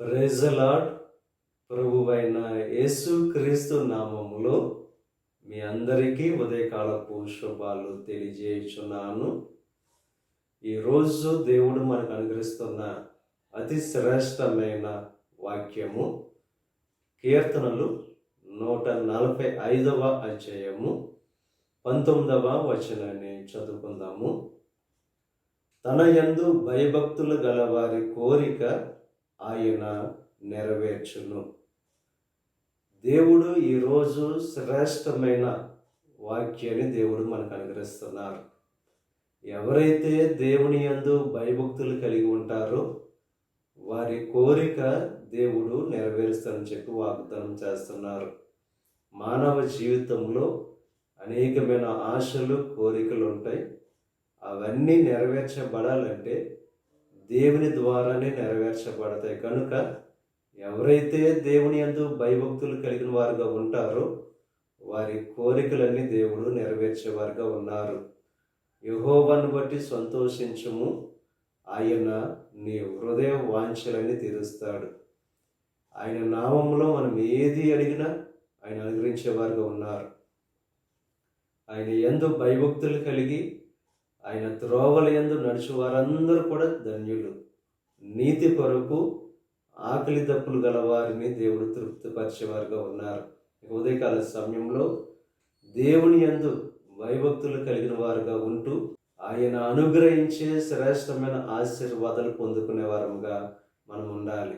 ప్రైజలాడ్ ప్రభువైన యేసు క్రీస్తు నామములో మీ అందరికీ ఉదయకాలపు శుభాలు తెలియజేయుచున్నాను. ఈరోజు దేవుడు మనకు అనుగ్రహిస్తున్న అతి శ్రేష్టమైన వాక్యము కీర్తనలు నూట నలభై ఐదవ అధ్యాయము పంతొమ్మిదవ వచనాన్ని చదువుకుందాము. తన యందు భయభక్తులు గల వారి కోరిక ఆయన నెరవేర్చును. దేవుడు ఈరోజు శ్రేష్టమైన వాక్యాన్ని దేవుడు మనకు అనుగ్రహిస్తున్నారు. ఎవరైతే దేవుని యందు భయభక్తులు కలిగి ఉంటారో వారి కోరిక దేవుడు నెరవేరుస్తానని చెప్పి వాగ్దానం చేస్తున్నారు. మానవ జీవితంలో అనేకమైన ఆశలు కోరికలు ఉంటాయి. అవన్నీ నెరవేర్చబడాలంటే దేవుని ద్వారానే నెరవేర్చబడతాయి. కనుక ఎవరైతే దేవుని ఎందు భయభక్తులు కలిగిన వారుగా ఉంటారో వారి కోరికలన్నీ దేవుడు నెరవేర్చేవారుగా ఉన్నారు. యహోవాను బట్టి సంతోషించము. ఆయన నీ హృదయ వాంఛలని తీరుస్తాడు. ఆయన నామంలో మనం ఏది అడిగినా ఆయన అనుగ్రహించేవారుగా ఉన్నారు. ఆయన ఎందు భయభక్తులు కలిగి ఆయన త్రోవల ఎందు నడిచి వారందరూ కూడా ధన్యులు. నీతి కొరకు ఆకలి దప్పులు గల వారిని దేవుడు తృప్తిపరిచేవారుగా ఉన్నారు. ఉదయకాల సమయంలో దేవుని యందు వైభక్తులు కలిగిన వారుగా ఉంటూ ఆయన అనుగ్రహించే శ్రేష్టమైన ఆశీర్వాదాలు పొందుకునే వారముగా మనం ఉండాలి.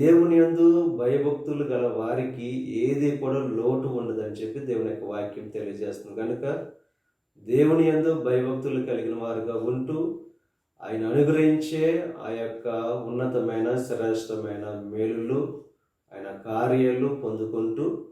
దేవుని యందు భయభక్తులు గల వారికి ఏది కూడా లోటు ఉండదని చెప్పి దేవుని యొక్క వాక్యం తెలియజేస్తుంది. కనుక దేవుని ఎందు భయభక్తులు కలిగిన వారుగా ఉంటూ ఆయన అనుగ్రహించే ఆ యొక్క ఉన్నతమైన శ్రేష్టమైన మేలులు ఆయన కార్యాలు పొందుకుంటూ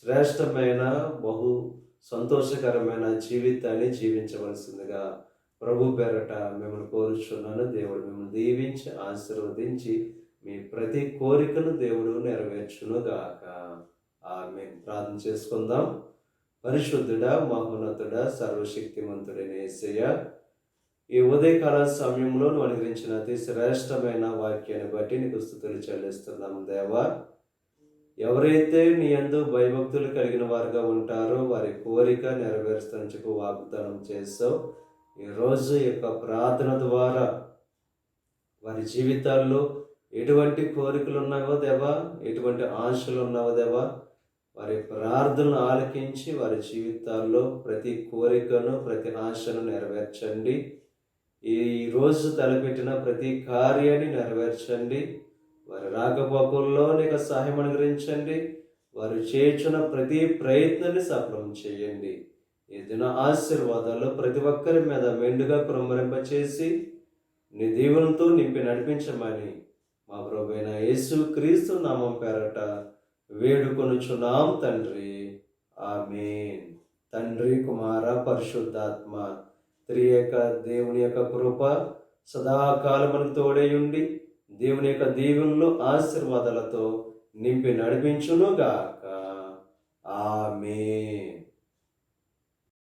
శ్రేష్టమైన బహు సంతోషకరమైన జీవితాన్ని జీవించవలసిందిగా ప్రభు పేరట మిమ్మల్ని కోరుచున్నాను. దేవుడు మిమ్మల్ని దీవించి ఆశీర్వదించి మీ ప్రతి కోరికను దేవుడు నెరవేర్చునుగాక. ఆమె ప్రార్థన చేసుకుందాం. పరిశుద్ధుడా మహోన్నతుడా సర్వశక్తిమంతుడైన ఏసయ్య. ఈ ఉదయకాల సమయంలో నువ్వు అనుగ్రహించిన అతి శ్రేష్టమైన వాక్యాన్ని బట్టి నీకు స్థుతులు చెల్లిస్తున్నాం దేవా. ఎవరైతే నీ అందు భయభక్తులు కలిగిన వారుగా ఉంటారో వారి కోరిక నెరవేరుస్తానని చెప్పి వాగ్దానం చేస్తావు ఈరోజు యొక్క ప్రార్థన ద్వారా వారి జీవితాల్లో ఎటువంటి కోరికలు ఉన్నావో దేవా? ఎటువంటి ఆశలు ఉన్నావో దేవా? వారి ప్రార్థనలు ఆలకించి వారి జీవితాల్లో ప్రతి కోరికను ప్రతి ఆశను నెరవేర్చండి. ఈ రోజు తలపెట్టిన ప్రతి కార్యాన్ని నెరవేర్చండి. వారి రాకపోకల్లో నీకు సహాయం అనుగ్రహించండి. వారు చేర్చున్న ప్రతి ప్రయత్నాన్ని సఫలం చేయండి. ఈ దిన ఆశీర్వాదాలు ప్రతి ఒక్కరి మీద మెండుగా కురంబరింపచేసి నీ దీవులతో నింపి నడిపించమని మా ప్రభువైన యేసు క్రీస్తు నామం పేరట వేడుకొనుచున్నాం తండ్రి. ఆమెన్. తండ్రి కుమార పరిశుద్ధాత్మ త్రియక దేవుని యొక్క కృప సదాకాలమును తోడేయుండి దేవుని యొక్క దీవెనలు ఆశీర్వాదాలతో నింపి నడిపించును గాక